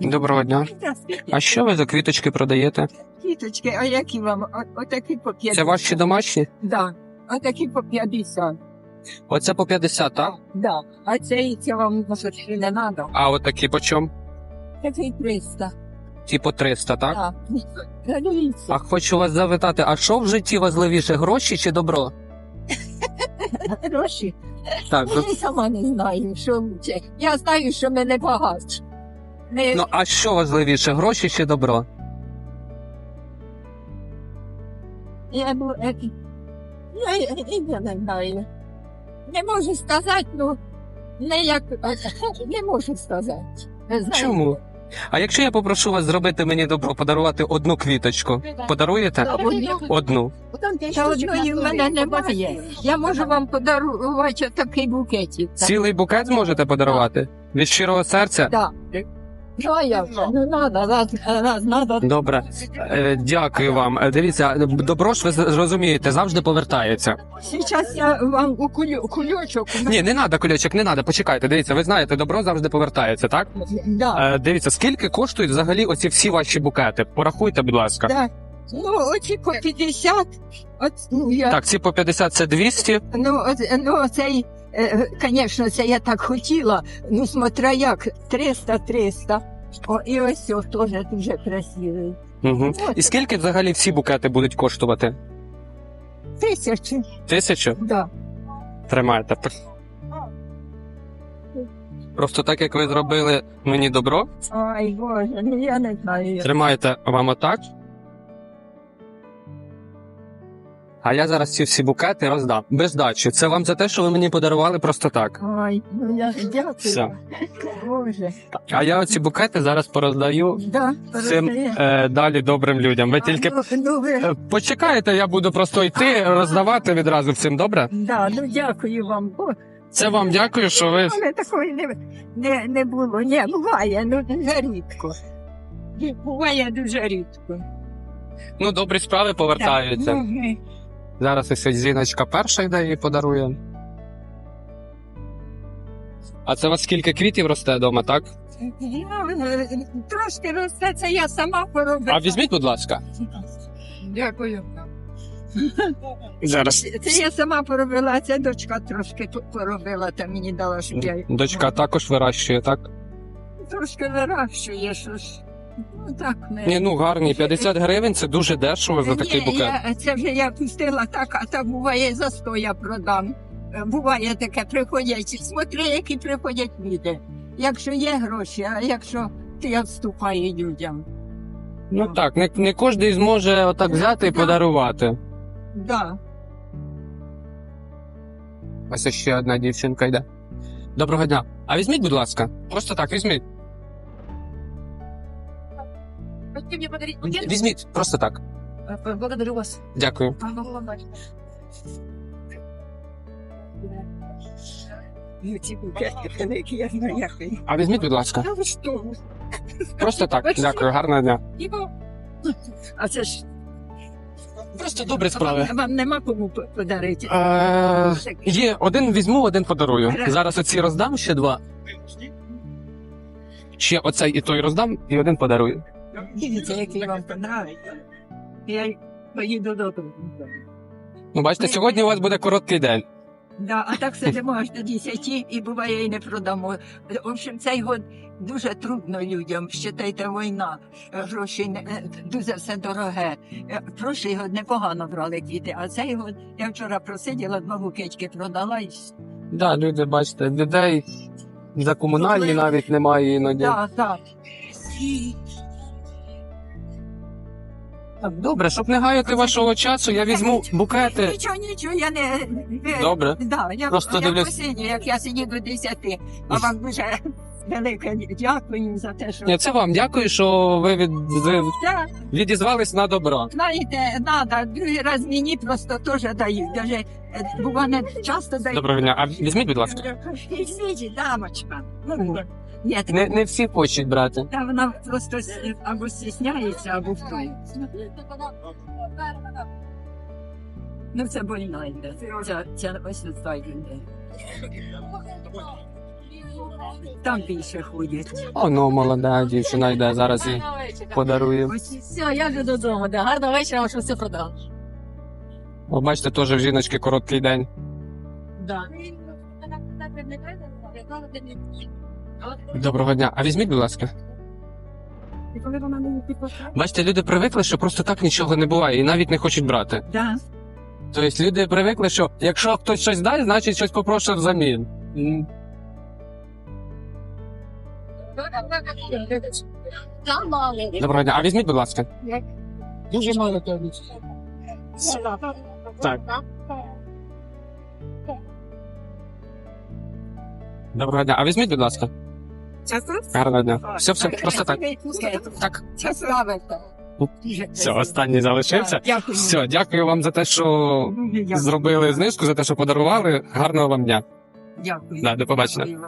Доброго дня. А що ви за квіточки продаєте? Квіточки, а які вам? О- Отакі по 50. Це ваші домашні? Да. Отакі по 50. Оце по 50, так? Да. А це, це вам може, не треба. А от такі по чому? Такий 300. Ті по 300, так? Да. Дивіться. А хочу вас запитати, а що в житті важливіше, гроші чи добро? Гроші. Так, Я сама не знаю, що лучше. Я знаю, що ми не багаті. Не... ну а що важливіше, гроші чи добро? Я, ну, е, я, я, я не знаю. Не можу сказати, ну, не як, не можу сказати. Знаю. Чому? А якщо я попрошу вас зробити мені добро, подарувати одну квіточку, подаруєте? Одну? Та одної в мене немає. Я можу вам подарувати такий букетик. Цілий букет зможете подарувати? Від щирого серця? Так. Ну. Добре, Е, дякую вам. Е, Дивіться, добро ж ви зрозумієте, завжди повертається. Зараз я вам у кулю, кульочок. Ні, не треба кульочок, не треба. Почекайте. Дивіться, ви знаєте, добро завжди повертається, так? Да. Е, дивіться, скільки коштують взагалі оці всі ваші букети? Порахуйте, будь ласка. Да. Ну, оці по 50, от, ну, я, Так, ці по 50 це 200. ну, от, ну, цей, е, звісно, це я так хотіла, ну, смотря як, 300-300. О, і ось цього теж дуже красивий. Угу. І скільки взагалі всі букети будуть коштувати? Тисячі, Тисячу? да. Тримайте. Просто так як ви зробили мені добро, Ой, Боже, ну я не знаю. тримайте вам отак. А я зараз ці всі букети роздам. Без дачі. Це вам за те, що ви мені подарували просто так. Ой, ну я дякую. Все. Боже. А я оці букети зараз пороздаю Да, цим е, далі добрим людям. Ви тільки А, ну, ну, ви... е, почекайте, я буду просто йти роздавати відразу всім, добре? Да, ну дякую вам. Бо Це вам дякую, що ви. мене такої не, не, не було. Ні, буває, ну дуже рідко. Буває дуже рідко. Ну, добрі справи повертаються. Ну, ми- Зараз ось зіночка перша йде і подарує. А це у вас скільки квітів росте вдома, так? Е, трошки росте, це я сама поробила. А візьміть, будь ласка. Дякую. Зараз. Це я сама поробила, а це дочка трошки тут поробила, та мені дала, щоб я Дочка також вирощує, так? трошки вирощує, що ж. Ну так не. Ні, ну гарні, 50 гривень це дуже дешево за такий Ні, букет. Я, це вже я пустила так, а так буває за 100 я продам. Е, Буває таке, приходять, смотри, які приходять люди. Якщо є гроші, а якщо ти відступає людям. Ну так, не, не кожен зможе отак взяти і подарувати. Да. Ось ще одна дівчинка йде. Доброго дня. А візьміть, будь ласка. Просто так, візьміть. Хотите мне подарить Візьміть, просто так. Благодарю вас. Дякую. Ну, ці букети великі, я знаю, як їх. А візьміть, будь ласка. Та ви що? Просто так. Дякую, гарного дня. А це ж Просто добрі справи. вам, вам нема кому п- подарити. Е, є, один візьму, один подарую. Зараз оці роздам ще два. Ще оцей і той роздам, і один подарую. Дивіться, який вам подобається. Я поїду додому. Ну, бачите, сьогодні у вас буде короткий день. Да, а так сидимо аж до 10 і буває і не продамо. В общем, цей год дуже трудно людям. Считайте, війна, гроші не е, дуже все дороге. Е, Прошлий год непогано брали квіти, а цей год я вчора просиділа, два букетики продала і все. Да, люди, бачите, людей за комунальні навіть немає іноді. Так, так. Так, Добре, щоб не гаяти вашого часу, я візьму букети. Нічого, нічого, я не. Добре. Да, я Просто я дивлюсь- посиню, як я сидів до 10, а вам дуже велике дякую за те, що. Ні, це вам дякую, що ви від... ви відізвались на добро. Знаєте, надо, другий раз мені просто теж дають. Даже е, буває часто дають. Доброго дня. А візьміть, будь ласка. Візьміть, дамочка. Ну, Ні, так, Не, не всі хочуть брати. та вона просто с- або стісняється, або хто. Ну, це больно йде. Ця, ця ось не йде. Там більше ходять. О, ну молода дівчина йде зараз і подарує. Ось Все, я вже додому. Да. Гарного вечора, вам що все продав. О, бачите, теж в жіночки короткий день. Да. Доброго дня. А візьміть, будь ласка. Бачите, люди привикли, що просто так нічого не буває і навіть не хочуть брати. да. Тобто люди привикли, що якщо хтось щось дасть, значить щось попроще взамін. М. Доброго дня. А візьміть, будь ласка. Дуже мало. Так. Доброго дня. А візьміть, будь ласка. Гарного дня. Все, все, просто так. Так. Все, останній залишився. Все, дякую вам за те, що зробили знижку, за те, що подарували. Гарного вам дня. Дякую. Да, до побачення.